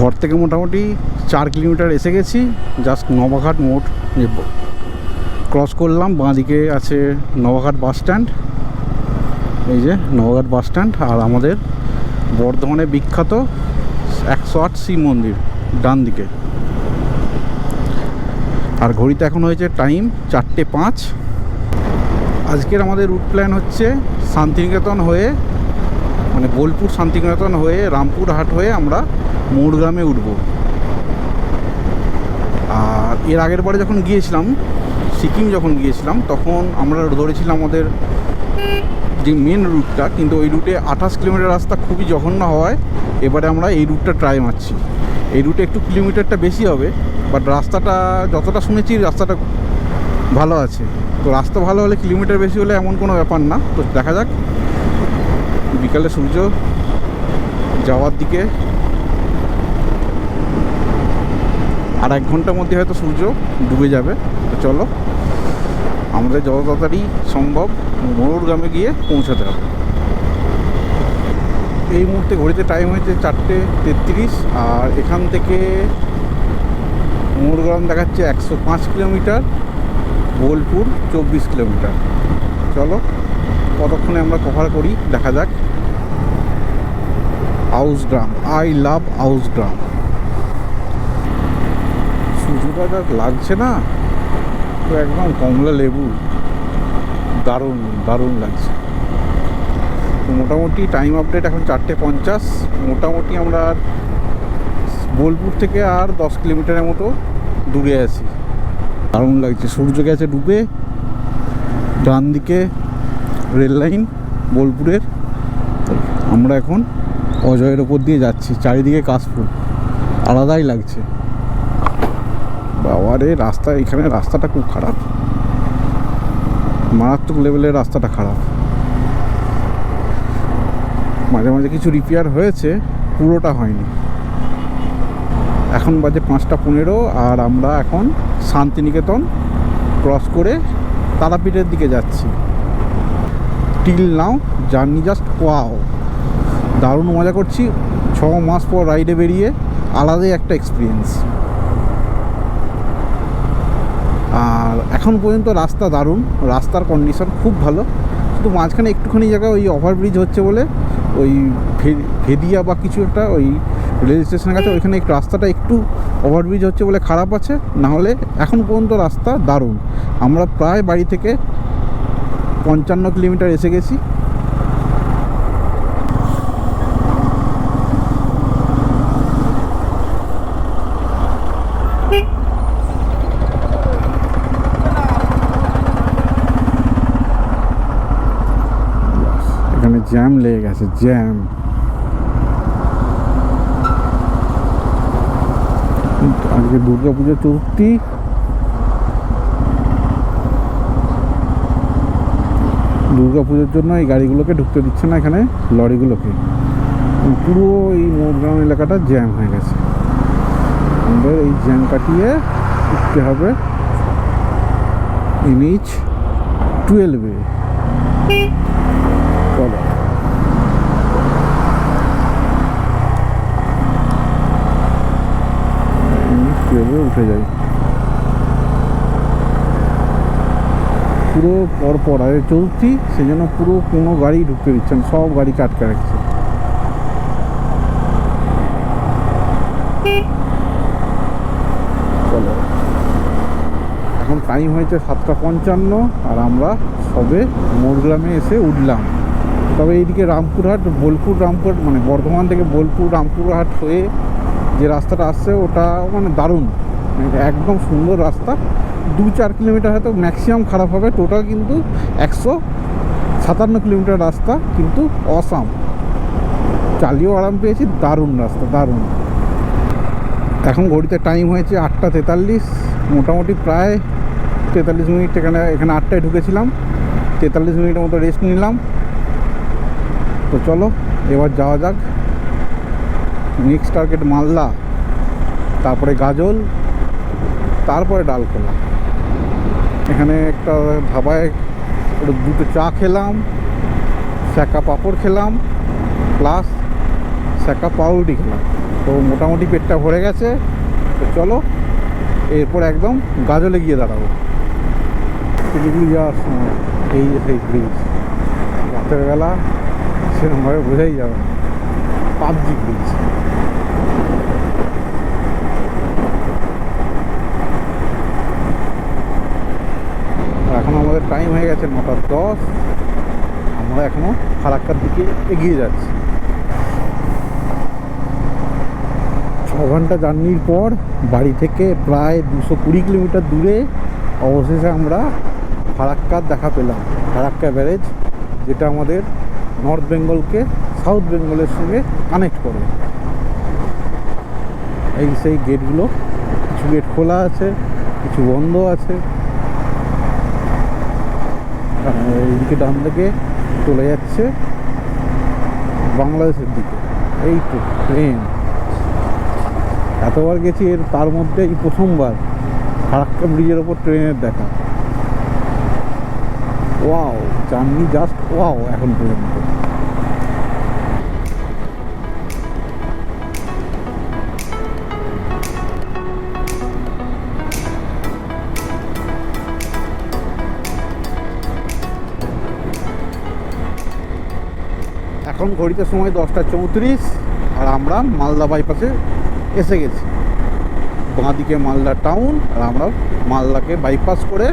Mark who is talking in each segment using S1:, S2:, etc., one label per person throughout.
S1: ঘর থেকে মোটামুটি চার কিলোমিটার এসে গেছি জাস্ট নবাঘাট মোড় ক্রস করলাম, বাঁদিকে আছে নবাঘাট বাস স্ট্যান্ড এই যে নবাঘাট বাস স্ট্যান্ড আর আমাদের বর্ধমানে বিখ্যাত একশো আট শিব মন্দির, ডান দিকে। আর ঘড়িতে এখন হয়েছে টাইম চারটে পাঁচ। আজকের আমাদের রুট প্ল্যান হচ্ছে শান্তিনিকেতন হয়ে মানে বোলপুর শান্তিনিকেতন হয়ে রামপুর হাট হয়ে আমরা মোড়গ্রামে উঠব। আর এর আগের বারে যখন গিয়েছিলাম, সিকিম যখন গিয়েছিলাম, তখন আমরা ধরেছিলাম আমাদের যে মেন রুটটা কিন্তু ওই রুটে আঠাশ কিলোমিটার রাস্তা খুবই জঘন্য হওয়ায় এবারে আমরা এই রুটটা ট্রাই মারছি। এই রুটে একটু কিলোমিটারটা বেশি হবে বাট রাস্তাটা যতটা শুনেছি রাস্তাটা ভালো আছে। তো রাস্তা ভালো হলে কিলোমিটার বেশি হলে এমন কোনো ব্যাপার না। তো দেখা যাক, বিকালে সূর্য যাওয়ার দিকে আর এক ঘণ্টার মধ্যে হয়তো সূর্য ডুবে যাবে। তো চলো, আমাদের যত তাড়াতাড়ি সম্ভব মোড়গ্রামে গিয়ে পৌঁছাতে হবে। এই মুহূর্তে ঘড়িতে টাইম হয়েছে চারটে তেত্রিশ, আর এখান থেকে মোড়গ্রাম দেখাচ্ছে একশো পাঁচ কিলোমিটার, বোলপুর চব্বিশ কিলোমিটার। চলো কতক্ষণে আমরা কভার করি, দেখা যাক। আউস গ্রাম আই লাভ আউস যা লাগছে না, তো একদম কমলা লেবু, দারুণ দারুণ লাগছে। তো মোটামুটি টাইম আপডেট এখন চারটে পঞ্চাশ, মোটামুটি আমরা আর বোলপুর থেকে আর দশ কিলোমিটারের মতো দূরে আছি। দারুণ লাগছে, সূর্য গেছে ডুবে, ডান দিকে রেল লাইন বোলপুরের। আমরা এখন অজয়ের ওপর দিয়ে যাচ্ছি, চারিদিকে কাশফুল, আলাদাই লাগছে। বাবারে রাস্তা, এখানে রাস্তাটা খুব খারাপ। মারাত্মক লেভেলের রাস্তাটা খারাপ। মাঝে মাঝে কিছু রিপেয়ার হয়েছে, পুরোটা হয়নি। এখন বাজে পাঁচটা পনেরো আর আমরা এখন শান্তিনিকেতন ক্রস করে তারাপীঠের দিকে যাচ্ছি। Till now journey just wow দারুণ মজা করছি। ছ মাস পর রাইডে বেরিয়ে আলাদাই একটা এক্সপিরিয়েন্স আর এখন পর্যন্ত রাস্তা দারুণ, রাস্তার কন্ডিশন খুব ভালো। শুধু মাঝখানে একটুখানি জায়গায় ওই ওভারব্রিজ হচ্ছে বলে ওই ভেদিয়া বা কিছু একটা ওই রেল স্টেশনের কাছে ওইখানে একটু রাস্তাটা একটু ওভারব্রিজ হচ্ছে বলে খারাপ আছে। না হলে এখন পর্যন্ত রাস্তা দারুণ। আমরা প্রায় বাড়ি থেকে পঞ্চান্ন কিলোমিটার এসে গেছি। জ্যাম লেগে গেছে জ্যাম আজকে দুর্গা পুজো চতুর্থী দুর্গা পুজোর জন্য এই গাড়িগুলোকে ঢুকতে দিচ্ছে না এখানে, লরিগুলোকে। পুরো এই মোড়গ্রাম এলাকাটা জ্যাম হয়ে গেছে। আমাদের এই জ্যাম কাটিয়ে উঠতে হবে এনএইচ টুয়েলভে চলো। টুয়েলভে উঠে যাই পুরো পরপর আর চলতি, সেই জন্য পুরো কোনো গাড়ি ঢুকতে দিচ্ছে সব গাড়ি আটকে রাখছে। এখন টাইম হয়েছে সাতটা পঞ্চান্ন, আর আমরা সবে মোড়গ্রামে এসে উঠলাম। তবে এইদিকে রামপুরহাট, বোলপুর রামপুর মানে বর্ধমান থেকে বোলপুর, রামপুরহাট হয়ে যে রাস্তাটা আসছে, ওটা মানে দারুণ। মানে একদম সুন্দর রাস্তা। দু চার কিলোমিটার হয়তো ম্যাক্সিমাম খারাপ হবে। টোটাল কিন্তু একশো সাতান্ন কিলোমিটার রাস্তা কিন্তু অসাম চালিয়েও আরাম পেয়েছি। দারুণ রাস্তা, দারুণ। এখন ঘড়িতে টাইম হয়েছে আটটা তেতাল্লিশ। মোটামুটি প্রায় তেতাল্লিশ মিনিট এখানে এখানে আটটায় ঢুকেছিলাম। তেতাল্লিশ মিনিটের মতো রেস্ট নিলাম। তো চলো, এবার যাওয়া যাক। নেক্সট টার্গেট মালদা, তারপরে গাজল, তারপরে ডালখোলা। এখানে একটা ধাবায় দুটো চা খেলাম শ্যাকা পাঁপড় খেলাম প্লাস শাঁকা পাউরুটি খেলাম। তো মোটামুটি পেটটা ভরে গেছে, তো চলো এরপর একদম গাজলে গিয়ে দাঁড়াবো। শিলিগুড়ি যাওয়ার সময় এই সেই ব্রিজ রাতের বেলা সেরকমভাবে বোঝাই যাবে না। পাবজি ব্রিজ এখন আমাদের টাইম হয়ে গেছে নটা দশ। আমরা এখনও ফারাক্কার দিকে এগিয়ে যাচ্ছি। ছ ঘণ্টা জার্নির পর বাড়ি থেকে প্রায় দুশো কুড়ি কিলোমিটার দূরে অবশেষে আমরা ফারাক্কার দেখা পেলাম। ফারাক্কা ব্যারেজ, যেটা আমাদের নর্থ বেঙ্গলকে সাউথ বেঙ্গলের সঙ্গে কানেক্ট করে এই সেই গেটগুলো, কিছু গেট খোলা আছে, কিছু বন্ধ আছে। এইদিকে ডান দিকে চলে যাচ্ছে বাংলাদেশের দিকে। এই তো ট্রেন এতবার গেছি, এর তার মধ্যে এই প্রথমবার ফারাক্কা ব্রিজের ওপর ট্রেনের দেখা। ওয়াও জার্নি জাস্ট ওয়াও এখন পর্যন্ত। ঘড়িতে সময় দশটা চৌত্রিশ আর আমরা মালদা বাইপাসে এসে গেছি। বাঁদিকে মালদা টাউন আর আমরা মালদাকে বাইপাস করে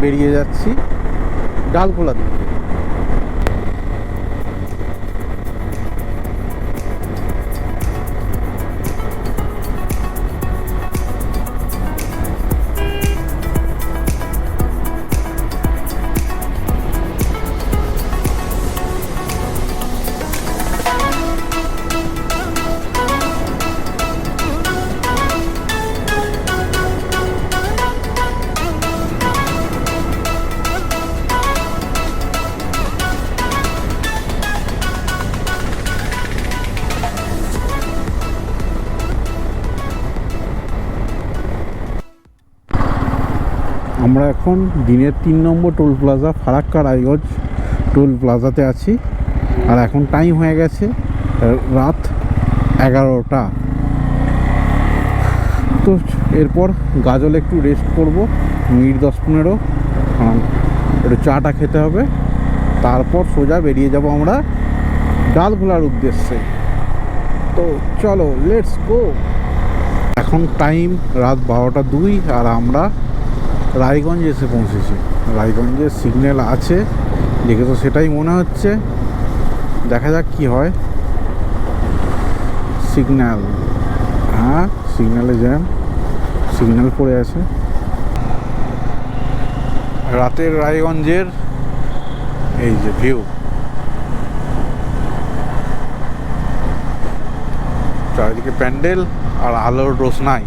S1: বেরিয়ে যাচ্ছি ডালখোলা দিকে। আমরা এখন দিনের তিন নম্বর toll plaza, Farakka Raiganj toll প্লাজাতে আছি। আর এখন টাইম হয়ে গেছে, রাত এগারোটা। তো এরপর গাজল একটু রেস্ট করব, মিনিট দশ পনেরো। একটু চাটা খেতে হবে। তারপর সোজা বেরিয়ে যাব আমরা ডালখোলার উদ্দেশ্যে। তো চলো লেটস গো এখন টাইম রাত বারোটা দুই, আর আমরা রায়গঞ্জ এসে পৌঁছেছি। রায়গঞ্জে সিগন্যাল আছে, দেখে তো সেটাই মনে হচ্ছে। দেখা যাক কি হয়। সিগন্যাল হ্যাঁ সিগন্যালে জ্যাম সিগন্যাল পড়ে আছে। রাতের রায়গঞ্জের এই যে ভিউ চারিদিকে প্যান্ডেল আর আলোর রোশনাই।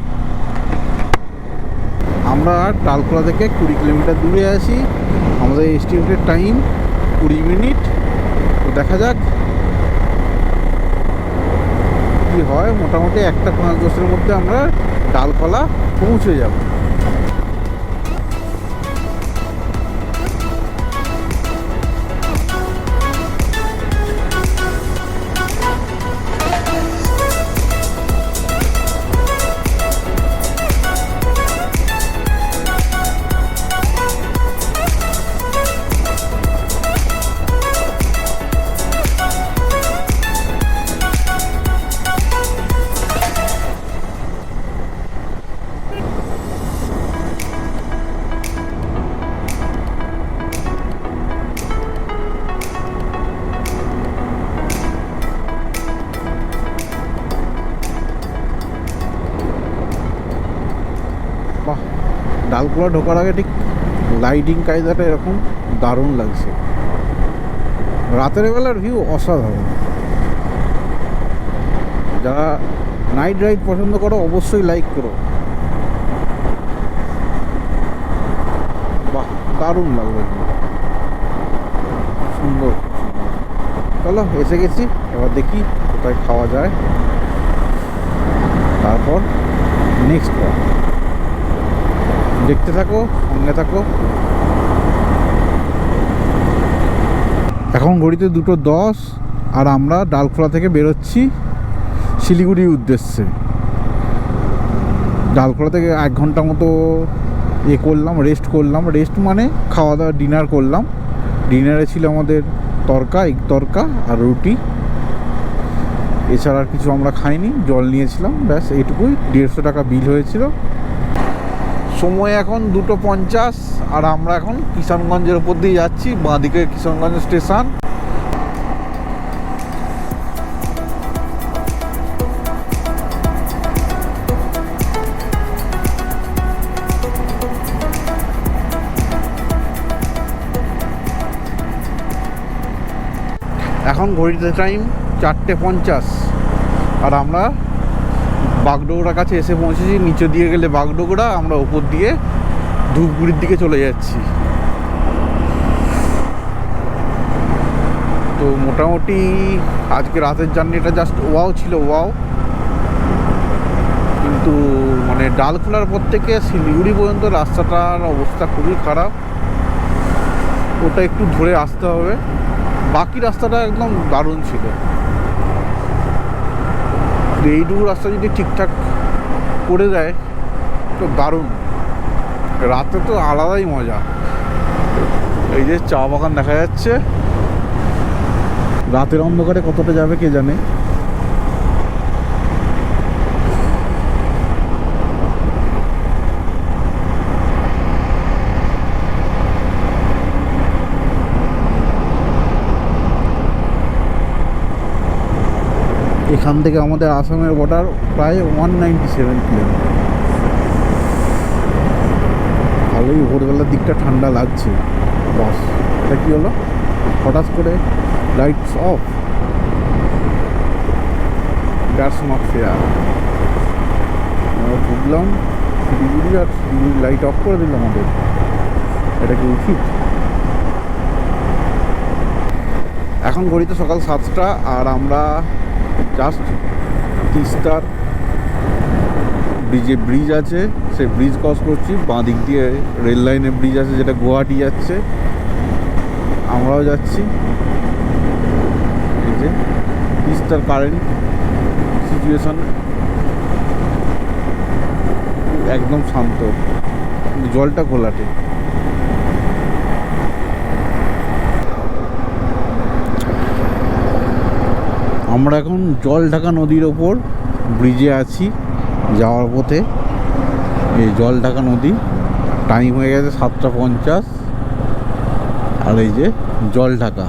S1: আমরা টালকোলা থেকে কুড়ি কিলোমিটার দূরে আছি। আমাদের এস্টিমেটেড টাইম কুড়ি মিনিট। তো দেখা যাক কি হয়। মোটামুটি একটা পাঁচ দশের মধ্যে আমরা ডালকলা পৌঁছে যাব। ডালকোলা ঢোকার আগে ঠিক লাইটিং কায়দাটা এরকম দারুণ লাগছে। রাতের বেলার ভিউ অসাধারণ। যারা নাইট রাইড পছন্দ করো, অবশ্যই লাইক করো। বাহ, দারুণ লাগল। সুন্দর। চলো, এসে গেছি। এবার দেখি কোথায় খাওয়া যায়। তারপর নেক্সট পয়েন্ট দেখতে থাকো সঙ্গে থাকো। এখন ঘড়িতে দুটো দশ, আর আমরা ডালখোলা থেকে বেরোচ্ছি শিলিগুড়ির উদ্দেশ্যে। ডালখোলা থেকে এক ঘণ্টা মতো এ করলাম রেস্ট করলাম। রেস্ট মানে খাওয়া দাওয়া ডিনার করলাম ডিনারে ছিল আমাদের তরকা এগ তরকা আর রুটি। এছাড়া আর কিছু আমরা খাইনি, জল নিয়েছিলাম, ব্যাস এইটুকুই। দেড়শো টাকা বিল হয়েছিল। সময় এখন দুটো পঞ্চাশ, আর আমরা এখন কিষানগঞ্জের উপর দিয়ে যাচ্ছি, বাঁদিকে কিষানগঞ্জ স্টেশন। এখন ঘড়িতে টাইম চারটে পঞ্চাশ, আর আমরা বাগডোগরার কাছে এসে পৌঁছেছি নিচে দিয়ে গেলে বাগডোগরা, আমরা উপর দিয়ে ধূপগুড়ির দিকে চলে যাচ্ছি। তো মোটামুটি আজকে রাতের জার্নিটা জাস্ট ওয়াও ছিল, ওয়াও। কিন্তু মানে ডালখোলার পর থেকে শিলিগুড়ি পর্যন্ত রাস্তাটার অবস্থা খুবই খারাপ। ওটা একটু ধরে আসতে হবে। বাকি রাস্তাটা একদম দারুণ ছিল। তো এইটুকু রাস্তা যদি ঠিকঠাক করে দেয়, তো দারুণ। রাতে তো আলাদাই মজা। এই যে চা বাগান দেখা যাচ্ছে। রাতের অন্ধকারে কতটা যাবে কে জানে? এখান থেকে আমাদের আসামের বর্ডার প্রায় ওয়ান নাইনটি সেভেন কিলোমিটার। ভালোই ভোরবেলার দিকটা ঠান্ডা লাগছে। বাস, এটা কী হলো? হঠাৎ করে lights off that's not fair আমরা ঢুকলাম আর লাইট অফ করে দিল আমাদের। এটা কি উচিত? এখন ঘড়িতে সকাল সাতটা, আর আমরা জাস্ট তিস্তার ব্রিজে ব্রিজ আছে সেই ব্রিজ ক্রস করছি বাঁ দিক দিয়ে রেল লাইনে ব্রিজ আছে, যেটা গুয়াহাটি যাচ্ছে। আমরাও যাচ্ছি। এই যে তিস্তার কারেন্ট সিচুয়েশান একদম শান্ত। জলটা ঘোলাটে। আমরা এখন জল ঢাকা নদীর ওপর ব্রিজে আছি যাওয়ার পথে। এই জল ঢাকা নদী টাইম হয়ে গেছে সাতটা পঞ্চাশ। আর এই যে জল ঢাকা,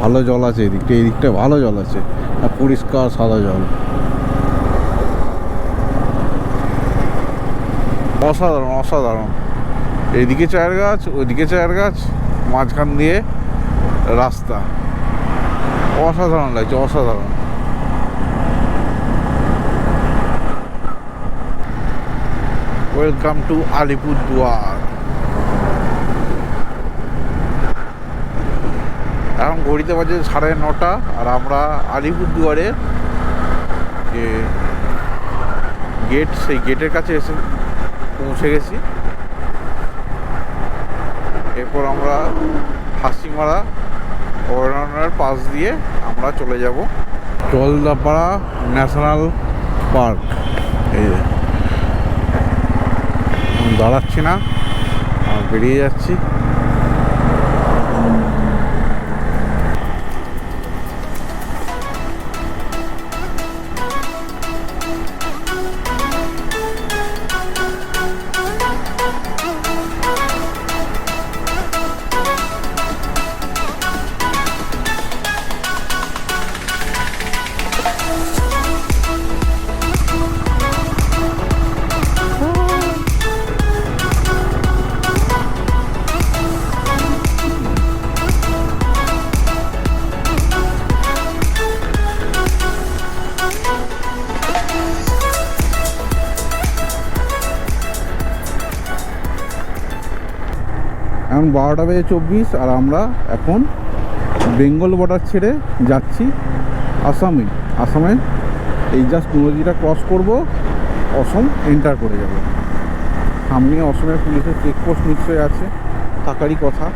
S1: ভালো জল আছে এদিকটা এদিকটা ভালো জল আছে, আর পরিষ্কার সাদা জল। অসাধারণ অসাধারণ। এইদিকে চায়ের গাছ, ওইদিকে চায়ের গাছ, মাঝখান দিয়ে রাস্তা। অসাধারণ লাগছে, অসাধারণ। ওয়েলকাম টু আলিপুরদুয়ার এখন ঘড়িতে বাজে সাড়ে নটা, আর আমরা আলিপুরদুয়ারে যে গেট সেই গেটের কাছে এসে পৌঁছে গেছি। এরপর আমরা হাসিমারা অভয়ারণ্যের পাশ দিয়ে আমরা চলে যাব জলদাপাড়া ন্যাশনাল পার্ক। এই দাঁড়াচ্ছি না বেরিয়ে যাচ্ছি। বারোটা বেজে চব্বিশ আর আমরা এখন বেঙ্গল বর্ডার ছেড়ে যাচ্ছি আসামে। আসামে এই জাস্ট নদীটা ক্রস করব, অসম এন্টার করে যাব। সামনে অসমের পুলিশের চেকপোস্ট নিশ্চয়ই আছে, থাকারই কথা।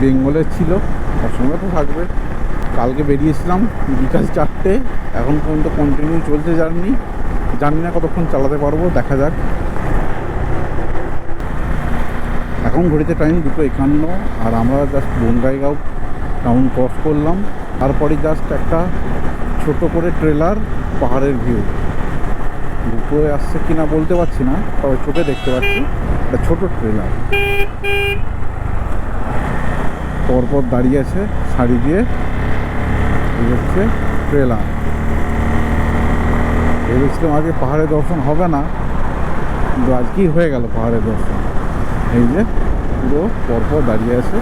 S1: বেঙ্গলের ছিল, অসমে তো থাকবে। কালকে বেরিয়েছিলাম বিকাল চারটে, এখন পর্যন্ত কন্টিনিউ চলছে জার্নি জানি না কতক্ষণ চালাতে পারব, দেখা যাক। এখন ঘড়িতে টাইম দুটো একান্ন, আর আমরা জাস্ট বনগাইগাঁও টাউন ক্রস করলাম। তারপরে জাস্ট একটা ছোট করে ট্রেলার পাহাড়ের ভিউ দুপুরে আসছে কি না বলতে পারছি না, তবে চোখে দেখতে পাচ্ছি, একটা ছোট ট্রেলার পরপর দাঁড়িয়ে আছে, শাড়ি দিয়ে এই হচ্ছে ট্রেলার ভেবেছিলাম আজকে পাহাড়ের দর্শন হবে না, কিন্তু আজকেই হয়ে গেল পাহাড়ের দর্শন। এই যে পুরো পরপর দাঁড়িয়ে আছে।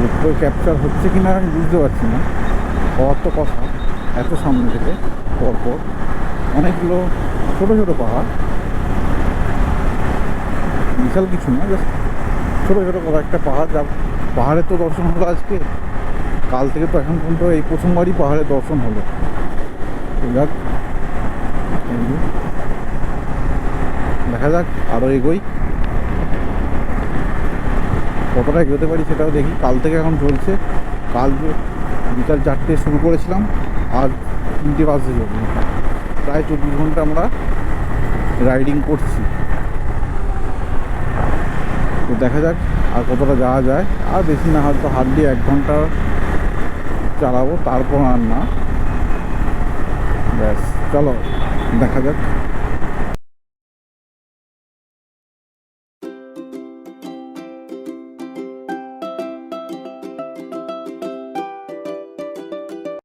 S1: লোকটা ক্যাপচার হচ্ছে কি না আমি বুঝতে পারছি না। হওয়ার তো কথা, এত সামনে থেকে পরপর। অনেকগুলো ছোটো ছোটো পাহাড়। বিশাল কিছু না, জাস্ট ছোটো ছোটো কয়েকটা পাহাড়। যা পাহাড়ের তো দর্শন হলো আজকে। কাল থেকে তো এখন পর্যন্ত এই প্রথমবারই পাহাড়ের দর্শন হলো। তো যাক এই যে। দেখা যাক আরও এগোই। কতটা এগোতে পারি সেটাও দেখি। কাল থেকে এখন চলছে। কাল বিকাল চারটে শুরু করেছিলাম আর তিনটে বাজে চলবে প্রায় চব্বিশ ঘণ্টা আমরা রাইডিং করছি। তো দেখা যাক আর কতটা যাওয়া যায়। আর বেশি না হয়তো হার্ডলি এক ঘণ্টা চালাবো, তারপর আর না। ব্যাস, চলো, দেখা যাক।